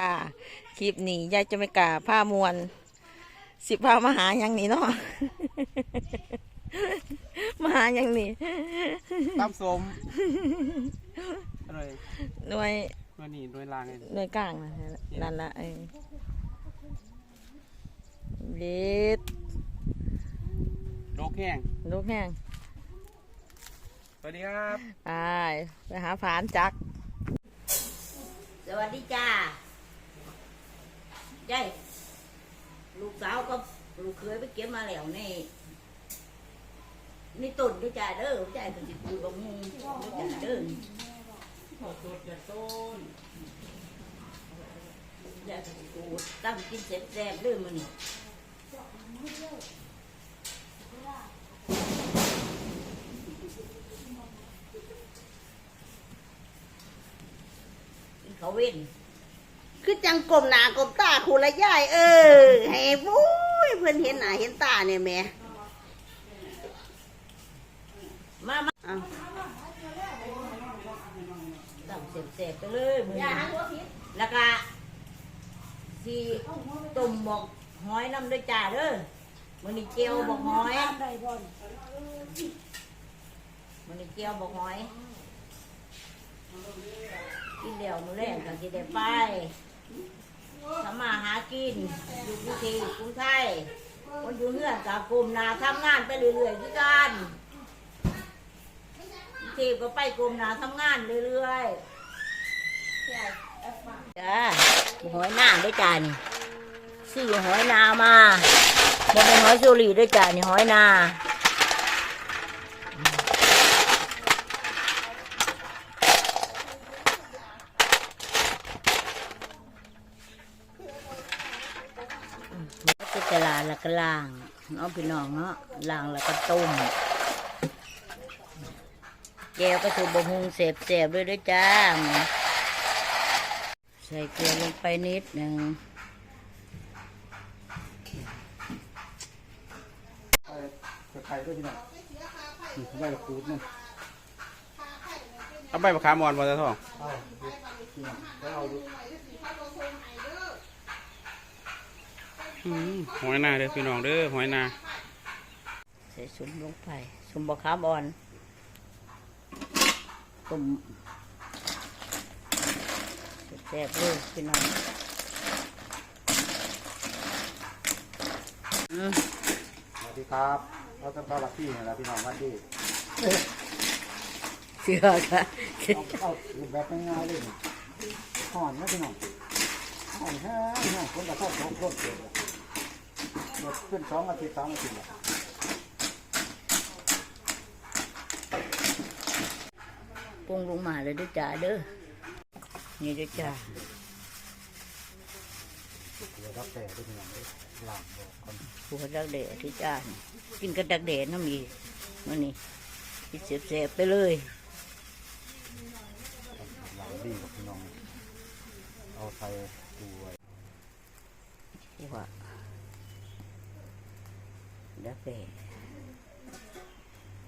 ค่ะคลิปนี้ยายจะไม่กล้าผ้ามวน สิพามาหาอย่างนี้เนาะมาหาอย่างนี้ตำสมอะไรหน่วยมานี่ด้วยลางไงหน่วยกลางนะนั่นละเออเล็ดโรคแห้งลูกแห้งสวัสดีครับไปไปหาฝานจัก สวัสดีจ้า ใช่ลูกสาวก็ลูกเคยไปเก็บมาแล้วนี่นี่ตุ่นด้วยจ้าเด้อใจเป็นสิปูดบงมุงด้วยจ้าเด้อขอสดอย่าต้นอยากสิปูตั้งกินเสร็จแซ่บๆเด้อมันเขาเว้น คือจังกลมหนากลมตาคูละยายเออให้บุ้ยเพื่อนเห็นหน้าเห็นตาเนี่ยแหม่มามาเอาตั้งเสร็จๆไปเลยมึงแล้วก็สีตุ่มบอกหอยน้ำด้วยจ้าเด้อมันนี่เจียวบอกหอยมันนี่เจียวบอกหอยกินเดี่ยวมือแรกก็จะได้ไป ทำมาหากิน อยู่กรุงเทพกรุงไทยคนอยู่เงื่อนกับกลุ่มนาทำงานไปเรื่อยๆที่กันกรุงเทพก็ไปกลุ่มนาทำงานเรื่อยๆจ้าหอยนางด้วยจ้านี่ซื้อหอยนามาบ่เป็นหอยสุรีด้วยจ้านี่หอยนา ก็ จะลาแล้วก็ล่างเนาะพี่น้องเนาะล่างแล้วก็ต้มแก้วก็ถูกบะฮุงเสบเสบๆด้วยด้วยจ้า ใส่เกลือลงไปนิดหนึ่งไปไข่ด้วยพี่น้องนี่ใบมะกรูดนี่เอาใบมะขามอ่อนมาจะท้องอืม หอยนาเด้อพี่น้องเด้อหอยนาใส่สุมลงไปสุมบะขามอ่อนต้มแซ่บๆเลยพี่น้องอืมสวัสดีครับเราจะต้อนรับพี่นะพี่น้องวันดีเชื่อค่ะเอาเอารูปแบบง่ายๆเลยนี่ห่อนนะพี่น้องห่อนแค่พี่น้องคนจะเข้าสองคนเดียว หมดขึ้นสองอาทิตย์สามอาทิตย์แล้วปรุงลงมาเลยด้วยจ้าเด้อ นี่ด้วยจ้าเดี๋ยวรับแต่ด้วยพี่น้องด้วยหลังบอกคนหัวดักเดะที่จ้านี่กินกับดักเดะน้ำมีมันนี่กินเสียบๆไปเลยหลังดีกับพี่น้อง เอาใส่ดูไว้ว่า ดักเดะ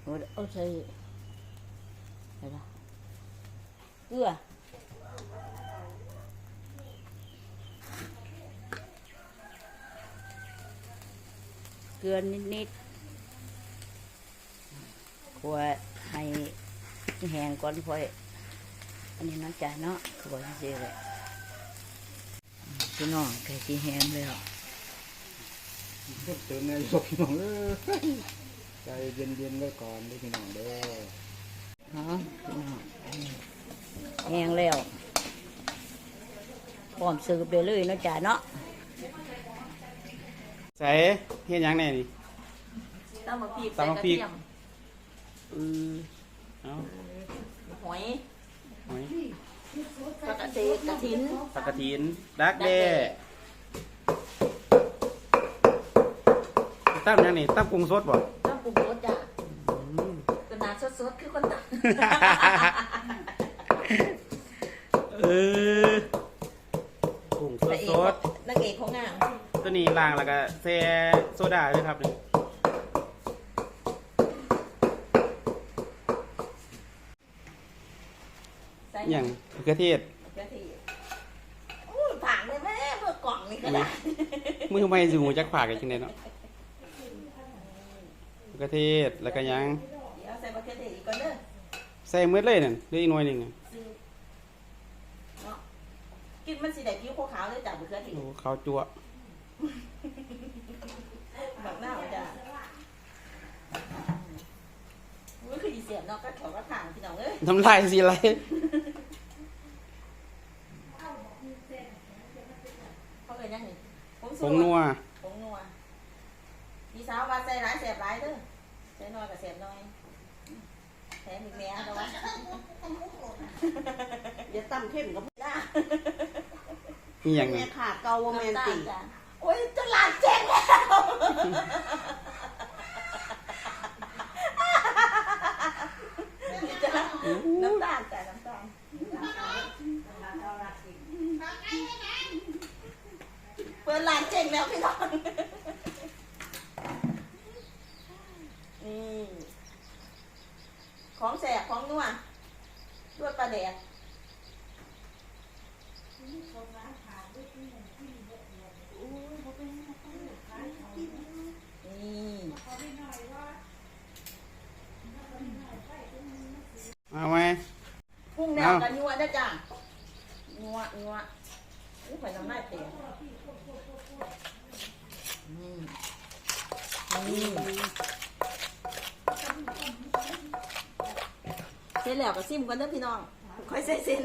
เอาเอาใส่อะไรล่ะเกลือเกลือนิดๆขวดให้แห้งก่อนค่อยอันนี้น้ำจ่ายเนาะขวดเสียเลยพี่น้องไก่ที่แห้งแล้ว เพิ่มเติมในยกพี่น้องเออใจเย็นๆไว้ก่อนด้วยพี่น้องเด้อเนาะพี่น้องแห้งแล้วพร้อมซื้อไปเลยเนาะจ่าเนาะใส่เฮ็ดหยังแน่นี่ตำมะพริกตำมะพริกอือเอาหอยหอยปกติกระถิน ผักกระถินดักแด้ ตั้มหยังนี่ตั้มกุ้งสดบ่น้ำปรุงรสจ้ะกระนาดสดๆคือคนตักเออกุ้งสดสดนางเอกของงามๆตัวนี้ล้างแล้วก็แช่โซดาด้วยครับนี่ใส่อย่างมะเขือเทศกระเทียมอู้ผังกล่องนี่ก็ได้ มือไม่สูงจักผากกันจังไดเนาะ มะเขือเทศแล้วก็หยังเดี๋ยวใส่มะเขือเทศอีกก่อนเด้อใส่หมืดเลยนั่นเหลืออีกหน่วยหนึงน่ะซื้อเนาะกินมันสิได้ผิวขาวๆเลยจ้ะมะเขือเทศโอ้ข้าวจั่วบักหน้าจ้ะมันคือดีเสียบเนาะก็แถวก็ทางพี่น้องเอ้ย น้ำลายสิไหล เขาเลยยังนี่ผง ผ สู งนัว ผงนัวพี่สาวว่าใส่หลายแสบหลายเด้อใส่น้อยกับแสบน้อยแถมอีกแม่เนาะ อย่าตั้มเข้มกับ จ้า นี่หยังแม่นั่นขาเกาโมเมนติจ้ะโอ้ยจะหลานเจ๊งแล้วจ้ะน้ำตาลจ้ะน้ำตาลเปิดร้านเจ๊งแล้วพี่น้องนี่ของแสบของนัวด้วยปลาแดด นี่ เอาไหม พุ่งแนวกันยัวได้อจ้ะยัวยัวอู้ข่อยน้ำลายเตะอืมอืมเสร็จแล้วก็ซิมกันเด้อพี่น้องค่อยใส่เส้น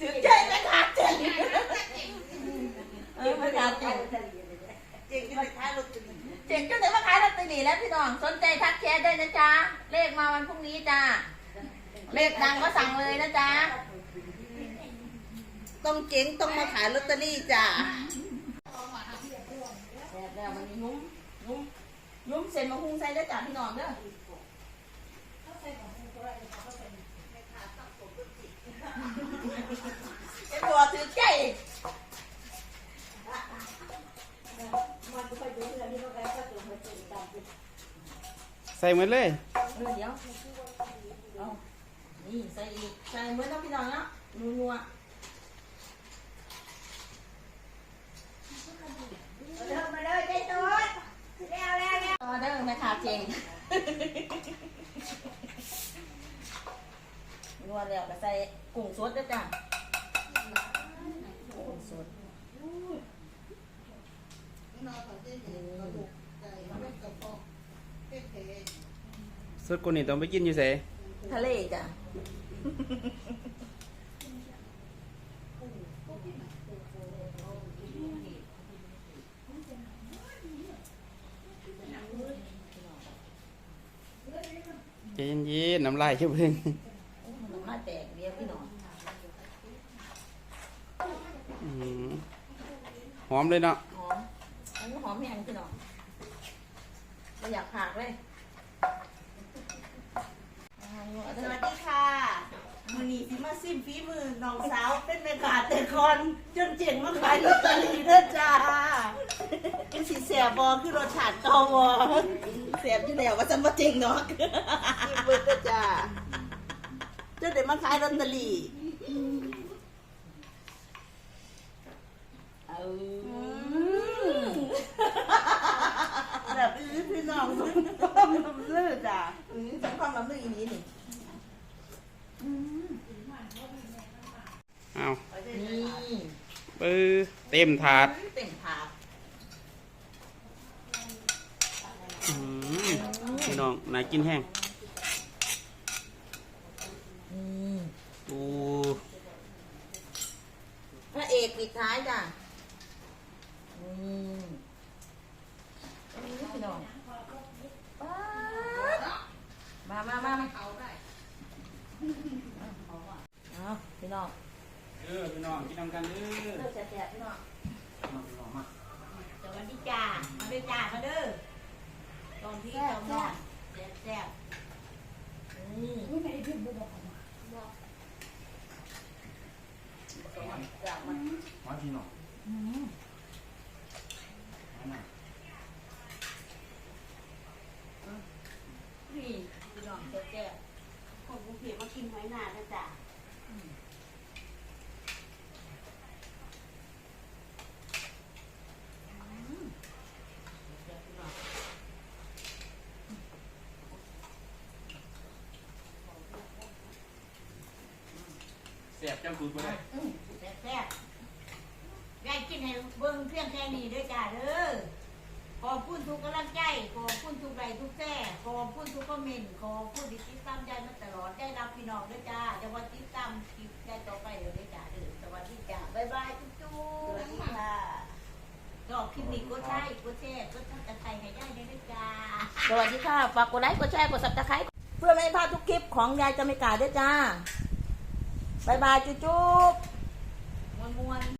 ถึงใจไหมขาดใจเออไม่ขาดใจ เจ๊งที่ไปท้ายรถจะดี เจ๋งจนได้มาขายลอตเตอรี่แล้วพี่น้อง สนใจทักแชทได้นะจ๊ะ เลข มาวันพรุ่งนี้จ้าเลขดังก็สั่งเลยนะจ๊ะต้องเจ๊งต้องมาขายลอตเตอรี่จ้าแซ่บแล้วมันนี้ยุ้มยุ้มยุ้มเส้นมะฮุงใส่ได้จ้ะพี่น้องเด้อไอ้ตัวถือใจใส่หมดเลย เดี๋ยวเดี๋ยวเอานี่ใส่อีกใส่เหมือนน้องพี่น้องเนาะนัวๆเดินมาเลยเจ๊ตุ๊ดแล้วแล้วแล้วออเดอร์แม่ค้าเจงนวดแล้วก็ใส่กุ้งสดด้วยจ้ะกุ้งสด สุดคนนี้ต้องไปกินอยู่ไสทะเลจ้ะใจเย็นๆน้ำลายเชื่อเพิ่งน้ำลายแตกเรียกพี่น้องอื้อหือหอมเลยเนาะหอมอันนี้หอมแห้งพี่น้องไม่อยากผักเลยอ่านวด สเด้อวัสดีค่ะมือนี้สิมาซิมฝีมือน้องสาวเป็นแม่ค้าแต่ก่อนจนเจ๋งมาขายลอตเตอรี่เด้อจ้าเป็นสิแสบบอคือรสชาติเก่าบอเสียบอยู่แล้วว่าจะมาเจงเนาะซิมเบิดเด้อจ้าจนได้มาขายลอตเตอรี่ เออ แบบอื้อพี่น้องต้องทำเลือจ้า อืมสำคัญลำลึกอีนี้นี่ เอา นี่ ปื้อเต็มถาดเต็มถาดอื้อหือพี่น้องน่ากินแห้งนี่โอ้พระเอกปิดท้ายจ้ะนี่นี่พี่น้องป๊าดมามามามาเอาพี่น้อง เออพี่น้องกินน้ำกันเด้อเลิกแสบๆพี่น้องสวัสดีจ้ามาเด้อจ้ามาเด้อตอนที่เราเนาะแซ่บนี่มาพี่น้องนี่พี่น้องแซ่บๆของกรุงเทพมากินไว้นานนะจ้า จังสูตรบ่ได้อืมแซ่บๆยายกินให้เบิ่งเพียงแค่นี้เด้อจ้าเด้อขอบคุณทุกกำลังใจ ขอบคุณทุกไลค์ทุกแซ่ขอบคุณทุกคอมเมนต์ขอบคุณที่ติดตามยายมาตลอดได้รับพี่น้องเด้อจ้าจะวันติดตามคลิปยายต่อไปเด้อจ้าเด้อสวัสดีจ้าบ๊ายบายจุ๊บๆค่ะดอกคลิปนี้ก็ใช่ก็แช่ก็ทักกระไทยให้ยายได้ด้วยจ้าสวัสดีค่ะ ฝากกดไลค์ กดแชร์ กดซับสไครต์เพื่อไม่ให้พลาดทุกคลิปของยายจะไม่กาด้วยจ้า บายบายจุ๊บ มวน